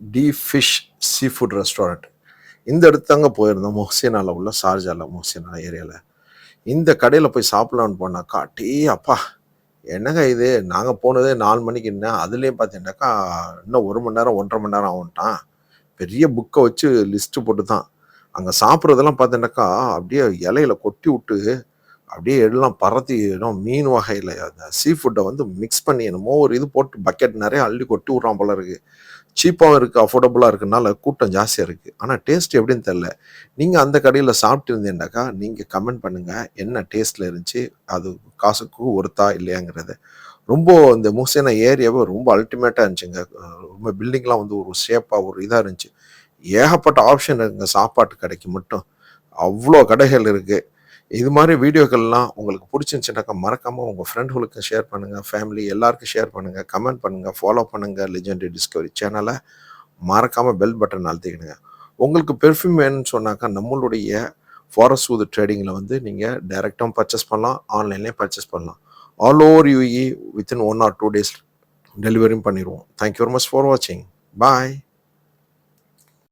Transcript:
The fish sea food restaurant. இந்த இடத்து தாங்க போயிருந்தோம். மொஹசினால உள்ள ஷார்ஜால மொஹசினா ஏரியாவில் இந்த கடையில் போய் சாப்பிட்லான்னு போனாக்கா டீ அப்பா என்னங்க இது? நாங்கள் போனதே நாலு மணிக்கு என்ன? அதுலேயும் பார்த்தீங்கன்னாக்கா இன்னும் ஒரு மணி நேரம் ஒன்றரை மணி நேரம் ஆகும்ட்டான். பெரிய புக்கை வச்சு லிஸ்ட்டு போட்டு தான் அங்கே சாப்பிட்றதெல்லாம் பார்த்தீங்கன்னாக்கா அப்படியே இலையில கொட்டி விட்டு அப்படியே எல்லாம் பரத்தி இன்னும் மீன் வகையில் அந்த சீ ஃபுட்டை வந்து மிக்ஸ் பண்ணி என்னமோ ஒரு இது போட்டு பக்கெட் நிறைய அள்ளி கொட்டி விட்றான் போல இருக்கு. சீப்பாகவும் இருக்குது அஃபோர்டபுளாக இருக்குனால கூட்டம் ஜாஸ்தியாக இருக்குது ஆனால் டேஸ்ட் எப்படின்னு தெரில நீங்கள் அந்த கடையில் சாப்பிட்டு இருந்தீங்கன்னாக்கா நீங்கள் கமெண்ட் பண்ணுங்கள் என்ன டேஸ்ட்டில் இருந்துச்சு? அது காசுக்கு ஒருத்தா இல்லையாங்கிறத. ரொம்ப இந்த முசேனா ஏரியாவே ரொம்ப அல்டிமேட்டாக இருந்துச்சுங்க. ரொம்ப பில்டிங்லாம் வந்து ஒரு ஷேப்பாக ஒரு இதாக இருந்துச்சு. ஏகப்பட்ட ஆப்ஷன் இருக்குங்க சாப்பாட்டு கடைக்கு மட்டும். அவ்வளோ கடைகள் இருக்குது இது மாதிரி வீடியோக்கள்லாம் உங்களுக்கு பிடிச்சிருந்துச்சுனாக்கா மறக்காமல் உங்கள் ஃப்ரெண்டுகளுக்கு ஷேர் பண்ணுங்கள் ஃபேமிலி எல்லாருக்கும் ஷேர் பண்ணுங்கள் கமெண்ட் பண்ணுங்கள் ஃபாலோ பண்ணுங்கள் லெஜெண்டரி டிஸ்கவரி சேனலை மறக்காமல் பெல் பட்டன் அழுத்திக்கிடுங்க. உங்களுக்கு பெர்ஃப்யூம் வேணும்னு சொன்னாக்கா நம்மளுடைய ஃபாரஸ்ட் ஊது ட்ரேடிங்கில் வந்து நீங்கள் டைரெக்டாகவும் பர்ச்சேஸ் பண்ணலாம் ஆன்லைன்லேயும் பர்ச்சேஸ் பண்ணலாம். All over UAE within one or two days டெலிவரியும் பண்ணிடுவோம். தேங்க்யூ வெரி மச் ஃபார் வாட்சிங் பாய்